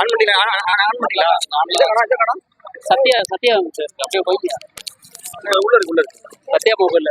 On பண்ணிட்டீங்களா on கடை Sathya Sathya sir. அப்படியே போயிட்டு உள்ள இருக்கு உள்ள இருக்கு. சத்யா மொபைல்ல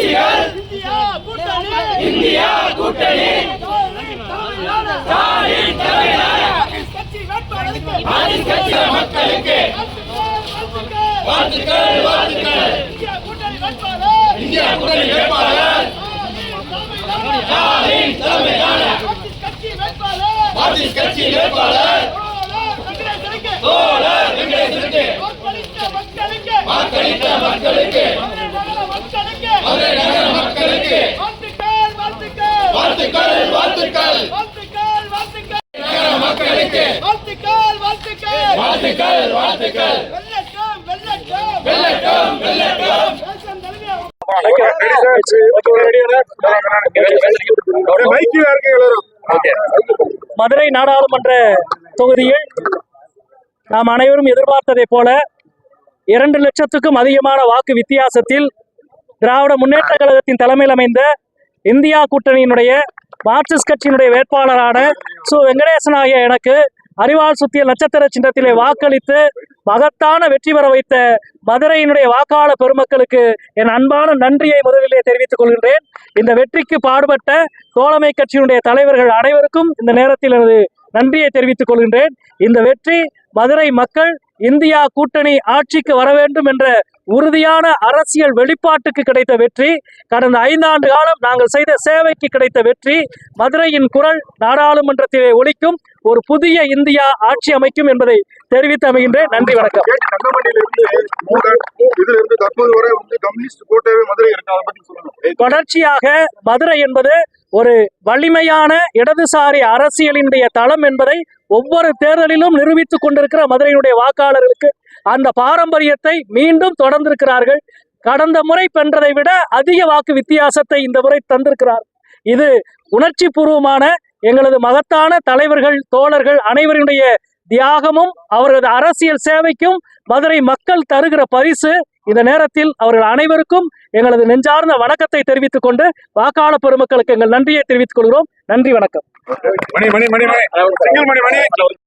கட்சிகள் இந்தியா கூட்டணி. மக்களுக்கு. வாழ்த்துக்கள் வாழ்த்துக்கள். இந்தியா கூட்டணி வேட்பாளர். ஸ்டாலின் தலைமையிலான மார்க்சிஸ்ட் கட்சி வேட்பாளர். தோழர் வெங்கடேசனுக்கு. வாக்களித்த மக்களுக்கு. மதுரை நாடாளுமன்ற தொகுதியில் நாம் அனைவரும் எதிர்பார்த்ததைப் போல இரண்டு லட்சத்துக்கும் அதிகமான வாக்கு வித்தியாசத்தில் திராவிட முன்னேற்ற கழகத்தின் தலைமையில் அமைந்த இந்தியா கூட்டணியினுடைய மார்க்சிஸ்ட் கட்சியினுடைய வேட்பாளரான சு. வெங்கடேசன் ஆகிய எனக்கு அறிவாள் சுத்திய நட்சத்திர சின்னத்திலே வாக்களித்து மகத்தான வெற்றி பெற வைத்த மதுரையினுடைய வாக்காள பெருமக்களுக்கு என் அன்பான நன்றியை முதலிலே தெரிவித்துக் கொள்கின்றேன். இந்த வெற்றிக்கு பாடுபட்ட தோழமை கட்சியினுடைய தலைவர்கள் அனைவருக்கும் இந்த நேரத்தில் எனது நன்றியை தெரிவித்துக் கொள்கின்றேன். இந்த வெற்றி மதுரை மக்கள் இந்தியா கூட்டணி ஆட்சிக்கு வர வேண்டும் என்ற உறுதியான அரசியல் வெளிப்பாட்டுக்கு கிடைத்த வெற்றி கடந்த ஐந்தாண்டு காலம் நாங்கள் செய்த சேவைக்கு கிடைத்த வெற்றி மதுரையின் குரல் நாடாளுமன்றத்திலே ஒலிக்கும் ஒரு புதிய இந்தியா ஆட்சி அமைக்கும் என்பதை தெரிவித்து அமைகின்றேன். நன்றி வணக்கம். தொடர்ச்சியாக மதுரை என்பது ஒரு வலிமையான இடதுசாரி அரசியலினுடைய தளம் என்பதை ஒவ்வொரு தேர்தலிலும் நிரூபித்துக் கொண்டிருக்கிற மதுரையினுடைய வாக்காளர்களுக்கு அந்த பாரம்பரியத்தை மீண்டும் தொடர்ந்திருக்கிறார்கள். கடந்த முறை வென்றதை விட அதிக வாக்கு வித்தியாசத்தை இந்த முறை தந்திருக்கிறார். இது உணர்ச்சி பூர்வமான எங்களது மகத்தான தலைவர்கள் தோழர்கள் அனைவருடைய தியாகமும் அவரது அரசியல் சேவைக்கும் மதுரை மக்கள் தருகிற பரிசு. இந்த நேரத்தில் அவர்கள் அனைவருக்கும் எங்களது நெஞ்சார்ந்த வணக்கத்தை தெரிவித்துக் கொண்டு வாக்காளர் பெருமக்களுக்கு எங்கள் நன்றியை தெரிவித்துக் கொள்கிறோம். நன்றி வணக்கம்.